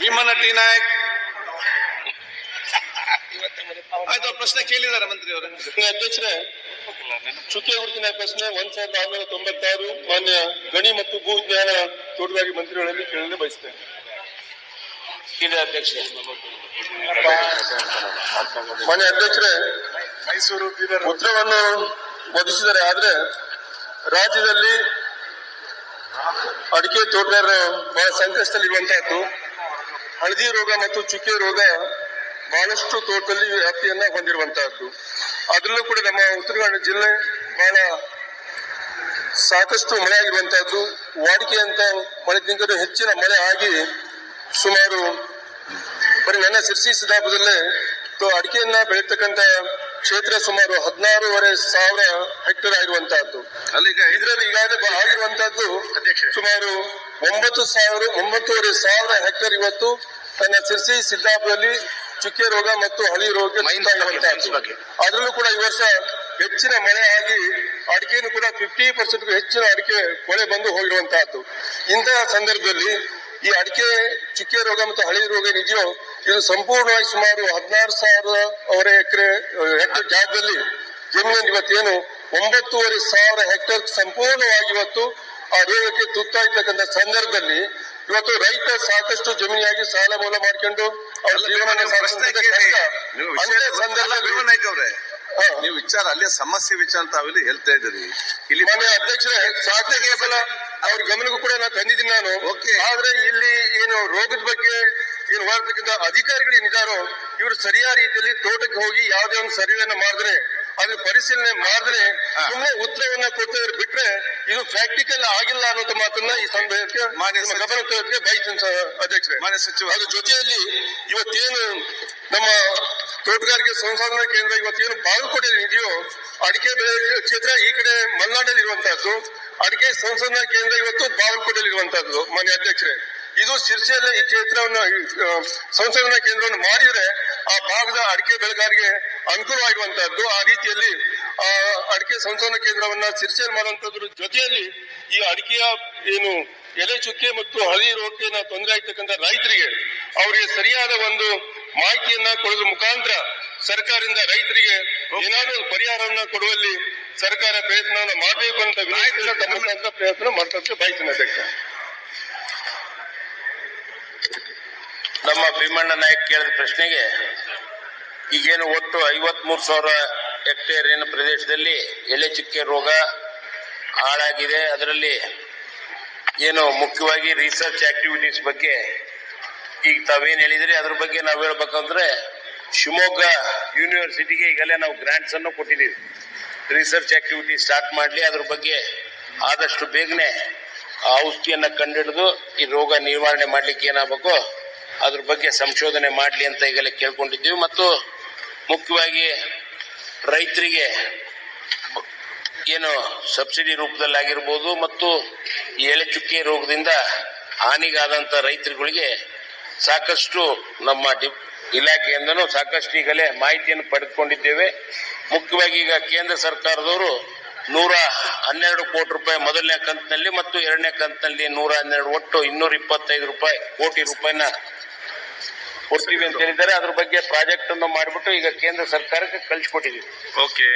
T Nayak. ಆಯ್ತು ಪ್ರಶ್ನೆ ಕೇಳಿದಾರೆ ಮಂತ್ರಿ ಅವರೇ. ಅಧ್ಯಕ್ಷರೇ ಚುಕ್ಕೆ ಗುರುತಿನ ಪ್ರಶ್ನೆ ಒಂದ್ ಸಾವಿರದ ಆರುನೂರ ತೊಂಬತ್ತಾರು ಮಾನ್ಯ ಗಣಿ ಮತ್ತು ಭೂ ವಿಜ್ಞಾನ ತೋಟಗಾರಿಕೆ ಮಂತ್ರಿಗಳಲ್ಲಿ ಕೇಳಲು ಬಯಸ್ತೇನೆ. ಇದೆ ಅಧ್ಯಕ್ಷ ಮಾನ್ಯ ಅಧ್ಯಕ್ಷರೇ ಮೈಸೂರು ಉತ್ತರವನ್ನು ಒದಗಿಸಿದರೆ ಆದ್ರೆ ರಾಜ್ಯದಲ್ಲಿ ಅಡಿಕೆ ತೋಟಗಾರರು ಬಹಳ ಸಂಕಷ್ಟದಲ್ಲಿರುವಂತಹದ್ದು. ಹಳದಿ ರೋಗ ಮತ್ತು ಚುಕ್ಕೆ ರೋಗ ಬಹಳಷ್ಟು ತೋಟದಲ್ಲಿ ವ್ಯಾಪ್ತಿಯನ್ನ ಹೊಂದಿರುವಂತಹದ್ದು. ಅದರಲ್ಲೂ ಕೂಡ ನಮ್ಮ ಉತ್ತರ ಕನ್ನಡ ಜಿಲ್ಲೆ ಬಹಳ ಸಾಕಷ್ಟು ಮಳೆ ಆಗಿರುವಂತಹದ್ದು ವಾಡಿಕೆಯಂತ ಮಳೆಗಿಂತಲೂ ಹೆಚ್ಚಿನ ಮಳೆ ಆಗಿ ಸುಮಾರು ಬರೀ ನನ್ನ ಸಿರ್ಸಿ ಸಿದ್ದಾಪುರದಲ್ಲೇ ಅಡಿಕೆಯನ್ನ ಬೆಳೀತಕ್ಕಂತ ಕ್ಷೇತ್ರ ಸುಮಾರು ಹದಿನಾರೂವರೆ ಸಾವಿರ ಹೆಕ್ಟೇರ್ ಆಗಿರುವಂತಹದ್ದು ಅಲ್ಲಿಗೆ ಇದರಲ್ಲಿ ಈಗಾಗಲೇ ಆಗಿರುವಂತಹದ್ದು. ಸುಮಾರು ಒಂಬತ್ತು ಸಾವಿರ ಒಂಬತ್ತೂವರೆ ಸಾವಿರ ಹೆಕ್ಟೇರ್ ಇವತ್ತು ತನ್ನ ಸಿರ್ಸಿ ಸಿದ್ದಾಪುರದಲ್ಲಿ ಚುಕ್ಕೆ ರೋಗ ಮತ್ತು ಹಳಿ ರೋಗ. ಅದರಲ್ಲೂ ಕೂಡ ಈ ವರ್ಷ ಹೆಚ್ಚಿನ ಮಳೆ ಆಗಿ ಅಡಿಕೆಯನ್ನು ಕೂಡ ಫಿಫ್ಟಿ ಪರ್ಸೆಂಟ್ ಹೆಚ್ಚಿನ ಅಡಿಕೆ ಕೊಳೆ ಬಂದು ಹೋಗಿರುವಂತಹದ್ದು ಇಂತಹ ಸಂದರ್ಭದಲ್ಲಿ ಈ ಅಡಿಕೆ ಚುಕ್ಕೆ ರೋಗ ಮತ್ತು ಹಳಿ ರೋಗ ಏನಿದೆಯೋ ಇದು ಸಂಪೂರ್ಣವಾಗಿ ಸುಮಾರು ಹದಿನಾರು ಸಾವಿರ ಎಕರೆ ಹೆಕ್ಟರ್ ಜಾಗದಲ್ಲಿ ಜಮೀನಲ್ಲಿ ಇವತ್ತೇನು ಒಂಬತ್ತೂವರೆ ಸಾವಿರ ಹೆಕ್ಟೇರ್ ಸಂಪೂರ್ಣವಾಗಿ ಇವತ್ತು ಆ ರೋಗಕ್ಕೆ ತುತ್ತಾಗ್ತಕ್ಕಂಥ ಸಂದರ್ಭದಲ್ಲಿ ಇವತ್ತು ರೈತ ಸಾಕಷ್ಟು ಜಮೀನಿಯಾಗಿ ಸಾಲ ಮೂಲ ಮಾಡ್ಕೊಂಡು ಅವ್ರ ಜೀವನ ನೀವು ವಿಚಾರ ಅಲ್ಲೇ ಸಮಸ್ಯೆ ವಿಚಾರ ಅಂತ ಹೇಳ್ತಾ ಇದ್ದೀರಿ. ಇಲ್ಲಿ ಮನೆ ಅಧ್ಯಕ್ಷರೇ ಸಾಧನೆಗೆ ಬಲ ಅವ್ರ ಗಮನಕ್ಕೂ ಕೂಡ ನಾನು ತಂದಿದ್ದೀನಿ ನಾನು. ಆದ್ರೆ ಇಲ್ಲಿ ಏನು ರೋಗದ ಬಗ್ಗೆ ಏನು ಮಾಡ್ತಕ್ಕಂಥ ಅಧಿಕಾರಿಗಳು ಏನಿದ್ದಾರೋ ಇವರು ಸರಿಯಾದ ರೀತಿಯಲ್ಲಿ ತೋಟಕ್ಕೆ ಹೋಗಿ ಯಾವುದೇ ಒಂದು ಸರ್ವೆಯನ್ನು ಮಾಡಿದ್ರೆ ಅದ್ರ ಪರಿಶೀಲನೆ ಮಾಡಿದ್ರೆ. ಸುಮ್ಮನೆ ಉತ್ತರವನ್ನ ಕೊಡ್ತಾರೆ ಬಿಟ್ರೆ ಇದು ಪ್ರಾಕ್ಟಿಕಲ್ ಆಗಿಲ್ಲ ಅನ್ನೋದು ಮಾತನ್ನ ಈ ಸಚಿವ- ಗಮನ ತರೋದಕ್ಕೆ ಬಯಸ್ತೀನಿ ಅಧ್ಯಕ್ಷರೇ ಮಾನ್ಯ ಸಚಿವ ಅದ್ರ ಜೊತೆಯಲ್ಲಿ ಇವತ್ತೇನು ನಮ್ಮ ತೋಟಗಾರಿಕೆ ಸಂಶೋಧನಾ ಕೇಂದ್ರ ಇವತ್ತೇನು ಬಾಗಲಕೋಟೆ ಇದೆಯೋ ಅಡಿಕೆ ಬೆಳೆ ಕ್ಷೇತ್ರ ಈ ಕಡೆ ಮಲೆನಾಡಲ್ಲಿ ಇರುವಂತಹದ್ದು ಅಡಿಕೆ ಸಂಶೋಧನಾ ಕೇಂದ್ರ ಇವತ್ತು ಬಾಗಲಕೋಟೆಯಲ್ಲಿ ಇರುವಂತಹದ್ದು ಮಾನ್ಯ ಅಧ್ಯಕ್ಷರೇ. ಇದು ಶಿರ್ಸಿಯಲ್ಲೇ ಈ ಕ್ಷೇತ್ರವನ್ನ ಸಂಶೋಧನಾ ಕೇಂದ್ರವನ್ನು ಮಾಡಿದ್ರೆ ಆ ಭಾಗದ ಅಡಿಕೆ ಬೆಳೆಗಾರರಿಗೆ ಅನುಕೂಲವಾಗಿರುವಂತಹದ್ದು. ಆ ರೀತಿಯಲ್ಲಿ, ಆ, ಅಡಿಕೆ ಸಂಶೋಧನಾ ಕೇಂದ್ರವನ್ನ ಶಿರ್ಸಿಯಲ್ಲಿ ಮಾಡುವಂತದ್ರ ಜೊತೆಯಲ್ಲಿ ಈ ಅಡಿಕೆಯ ಏನು ಎಲೆ ಚುಕ್ಕೆ ಮತ್ತು ಹಳಿ ರೋಗಕ್ಕೆ ತೊಂದರೆ ಆಗ್ತಕ್ಕಂಥ ರೈತರಿಗೆ ಅವರಿಗೆ ಸರಿಯಾದ ಒಂದು ಮಾಹಿತಿಯನ್ನ ಕೊಡೋದ್ರ ಮುಖಾಂತರ ಸರ್ಕಾರದಿಂದ ರೈತರಿಗೆ ಏನಾದರೂ ಪರಿಹಾರವನ್ನು ಕೊಡುವಲ್ಲಿ ಸರ್ಕಾರ ಪ್ರಯತ್ನವನ್ನ ಮಾಡಬೇಕು ಅಂತ ವಿನಾಯಕ ಪ್ರಯತ್ನ ಮಾಡ್ತಕ್ಕೆ ಬಯಸ್ತೇನೆ ಅಧ್ಯಕ್ಷ ನಮ್ಮ ಭೀಮಣ್ಣ ನಾಯಕ್ ಕೇಳಿದ ಪ್ರಶ್ನೆಗೆ ಈಗೇನು ಒಟ್ಟು ಐವತ್ಮೂರು ಸಾವಿರ ಹೆಕ್ಟೇರ್ ಏನು ಪ್ರದೇಶದಲ್ಲಿ ಎಲೆ ಚುಕ್ಕೆ ರೋಗ ಹಾಳಾಗಿದೆ. ಅದರಲ್ಲಿ ಏನು ಮುಖ್ಯವಾಗಿ ರಿಸರ್ಚ್ ಆಕ್ಟಿವಿಟೀಸ್ ಬಗ್ಗೆ ಈಗ ತಾವೇನು ಹೇಳಿದ್ರಿ? ಅದ್ರ ಬಗ್ಗೆ ನಾವು ಹೇಳ್ಬೇಕಂದ್ರೆ ಶಿವಮೊಗ್ಗ ಯೂನಿವರ್ಸಿಟಿಗೆ ಈಗಲೇ ನಾವು ಗ್ರಾಂಟ್ಸ್ ಅನ್ನು ಕೊಟ್ಟಿದ್ದೀವಿ. ರಿಸರ್ಚ್ ಆಕ್ಟಿವಿಟಿ ಸ್ಟಾರ್ಟ್ ಮಾಡಲಿ, ಅದ್ರ ಬಗ್ಗೆ ಆದಷ್ಟು ಬೇಗನೆ ಆ ಔಷಧಿಯನ್ನ ಕಂಡುಹಿಡಿದು ಈ ರೋಗ ನಿವಾರಣೆ ಮಾಡ್ಲಿಕ್ಕೆ ಏನಾಗಬೇಕು, ಅದ್ರ ಬಗ್ಗೆ ಸಂಶೋಧನೆ ಮಾಡಲಿ ಅಂತ ಈಗಲೇ ಕೇಳ್ಕೊಂಡಿದ್ದೀವಿ. ಮತ್ತು ಮುಖ್ಯವಾಗಿ ರೈತರಿಗೆ ಏನು ಸಬ್ಸಿಡಿ ರೂಪದಲ್ಲಾಗಿರ್ಬೋದು ಮತ್ತು ಈ ಎಲೆ ಚುಕ್ಕೆ ರೋಗದಿಂದ ಹಾನಿಗಾದಂಥ ರೈತರುಗಳಿಗೆ ಸಾಕಷ್ಟು ನಮ್ಮ ಡಿ ಇಲಾಖೆಯಿಂದನೂ ಸಾಕಷ್ಟು ಈಗಲೇ ಮಾಹಿತಿಯನ್ನು ಪಡೆದುಕೊಂಡಿದ್ದೇವೆ. ಮುಖ್ಯವಾಗಿ ಈಗ ಕೇಂದ್ರ ಸರ್ಕಾರದವರು ನೂರ ಹನ್ನೆರಡು ಕೋಟಿ ರೂಪಾಯಿ ಮೊದಲನೇ ಕಂತಿನಲ್ಲಿ ಮತ್ತು ಎರಡನೇ ಕಂತಿನಲ್ಲಿ ನೂರ ಹನ್ನೆರಡು ಒಟ್ಟು ಇನ್ನೂರ ಇಪ್ಪತ್ತೈದು ರೂಪಾಯಿ ಕೋಟಿ ರೂಪಾಯಿನ ಕೊಡ್ತೀವಿ ಅಂತ ಹೇಳಿದ್ದಾರೆ. ಅದ್ರ ಬಗ್ಗೆ ಪ್ರಾಜೆಕ್ಟ್ ಅನ್ನು ಮಾಡಿಬಿಟ್ಟು ಈಗ ಕೇಂದ್ರ ಸರ್ಕಾರಕ್ಕೆ ಕಳಿಸ್ಕೊಟ್ಟಿದ್ದೀವಿ. ಓಕೆ.